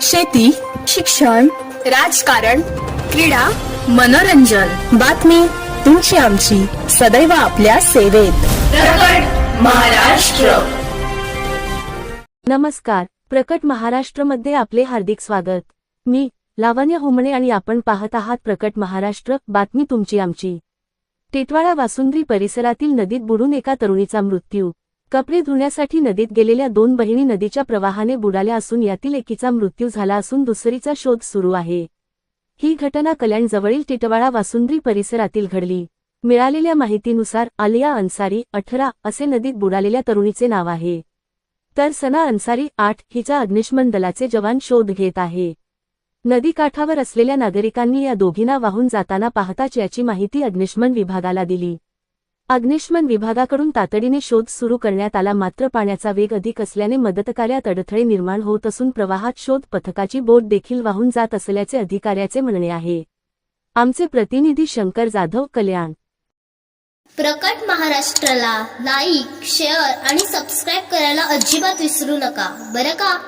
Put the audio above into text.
शेती शिक्षण राजकारण क्रीडा मनोरंजन. बातमी तुमची आमची. सदैव आपल्या सेवेत. महाराष्ट्र. नमस्कार. प्रकट महाराष्ट्रमध्ये आपले हार्दिक स्वागत. मी लावण्य होमणे आणि आपण पाहत आहात प्रकट महाराष्ट्र. बातमी तुमची आमची. टेटवाळा वासुंद्री परिसरातील नदीत बुडून एका तरुणीचा मृत्यू. कपडे धुण्यासाठी नदीत गेलेल्या दोन बहिणी नदीच्या प्रवाहाने बुडाल्या असून यातील एकीचा मृत्यू झाला असून दुसरीचा शोध सुरू आहे. ही घटना कल्याणजवळील टिटवाळा वासुंद्री परिसरातील घडली. मिळालेल्या माहितीनुसार आलिया अन्सारी अठरा असे नदीत बुडालेल्या तरुणीचे नाव आहे. तर सना अन्सारी आठ हिचा अग्निशमन दलाचे जवान शोध घेत आहे. नदीकाठावर असलेल्या नागरिकांनी या दोघींना वाहून जाताना पाहताच याची माहिती अग्निशमन विभागाला दिली. अग्निशमन विभागाकडून तातडीने शोध सुरू करण्यात आला. मात्र पाण्याचा वेग अधिक असल्याने मदतकार्यात अडथळे निर्माण होत असून प्रवाहात शोध पथकाची बोट देखील वाहून जात असल्याचे अधिकाऱ्याचे म्हणणे आहे. आमचे प्रतिनिधी शंकर जाधव कल्याण. प्रकट महाराष्ट्राला लाईक शेअर आणि सबस्क्राईब करायला अजिबात विसरू नका. बरं का?